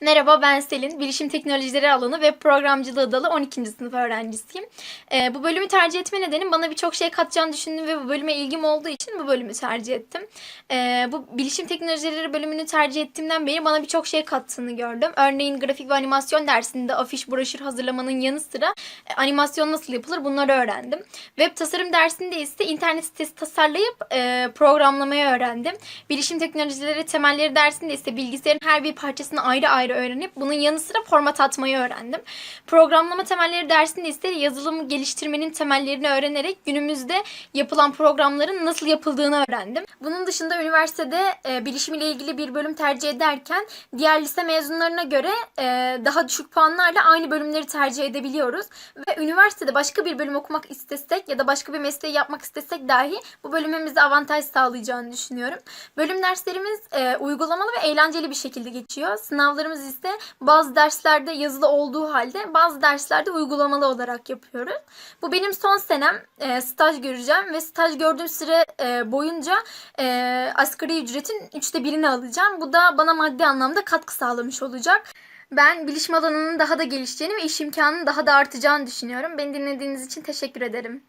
Merhaba ben Selin. Bilişim teknolojileri alanı ve programcılığı dalı 12. sınıf öğrencisiyim. Ee, bu bölümü tercih etme nedenim bana birçok şey katacağını düşündüm ve bu bölüme ilgim olduğu için bu bölümü tercih ettim. Ee, bu bilişim teknolojileri bölümünü tercih ettiğimden beri bana birçok şey kattığını gördüm. Örneğin grafik ve animasyon dersinde afiş, broşür hazırlamanın yanı sıra e, animasyon nasıl yapılır bunları öğrendim. Web tasarım dersinde ise internet sitesi tasarlayıp e, programlamayı öğrendim. Bilişim teknolojileri temelleri dersinde ise bilgisayarın her bir parçasını ayrı ayrı öğrenip bunun yanı sıra format atmayı öğrendim. Programlama temelleri dersinde ise yazılımı geliştirmenin temellerini öğrenerek günümüzde yapılan programların nasıl yapıldığını öğrendim. Bunun dışında üniversitede e, bilişim ile ilgili bir bölüm tercih ederken diğer lise mezunlarına göre e, daha düşük puanlarla aynı bölümleri tercih edebiliyoruz. Ve üniversitede başka bir bölüm okumak istesek ya da başka bir mesleği yapmak istesek dahi bu bölümün bize avantaj sağlayacağını düşünüyorum. Bölüm derslerimiz e, uygulamalı ve eğlenceli bir şekilde geçiyor. Sınavlarımız ise bazı derslerde yazılı olduğu halde bazı derslerde uygulamalı olarak yapıyoruz. Bu benim son senem. E, staj göreceğim ve staj gördüğüm süre e, boyunca e, asgari ücretin üçte birini alacağım. Bu da bana maddi anlamda katkı sağlamış olacak. Ben bilişim alanının daha da gelişeceğini ve iş imkanının daha da artacağını düşünüyorum. Beni dinlediğiniz için teşekkür ederim.